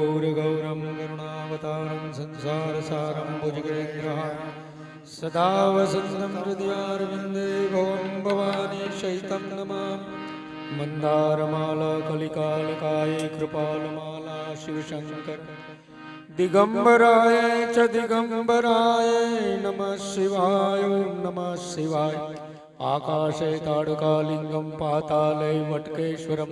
गौरगौरं करुणावतारं संसारसारं भुजगेग्रहारं सदा वसन्तं हृदयारविन्दे भवं भवानी शयितं नमामि मन्दारमालाकलिकालकाय कृपालमाला शिवशङ्कर दिगम्बराय च दिगम्बराय नमः शिवाय नमः शिवाय आकाशे ताडुकालिङ्गं पाताले वट्केश्वरं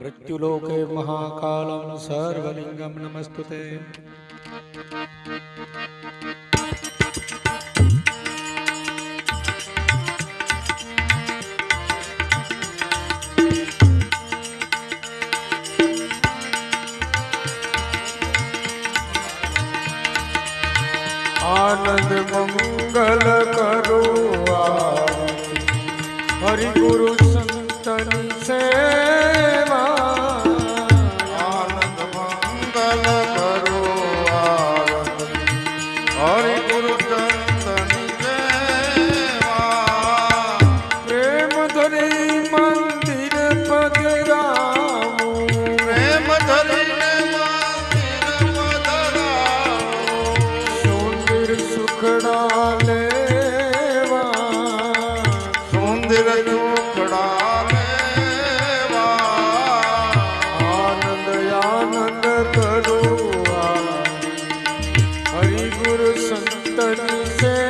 मृत्युलोके महाकालं सर्वलिङ्गं नमस्तुते સદગુરુ સંતની સેવા. આનંદ મંગલ કરો હરિ ગુરુ સંતની સેવા. પ્રેમ ધરી મંદિર પધરાવું. પ્રેમ ધરી મંદિર પધરાવું. સુંદર સુખડા गुरु संतन से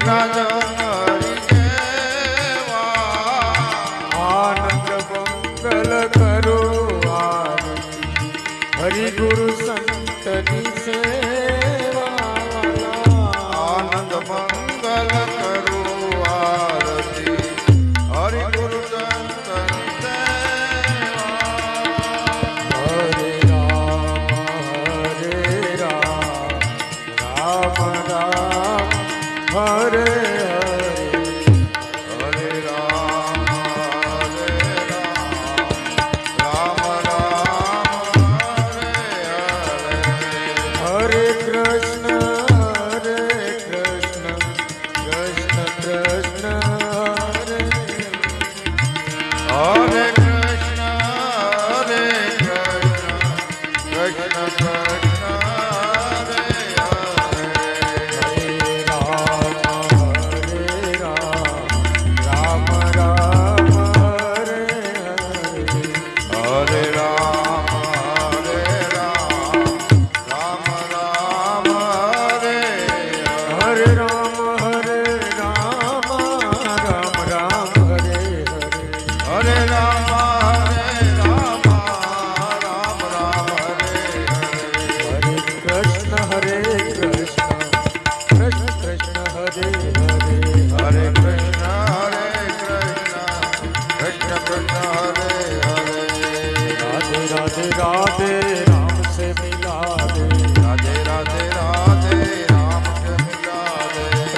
নজর Hare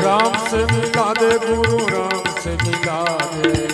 राम से मिला दे गुरु राम से मिला दे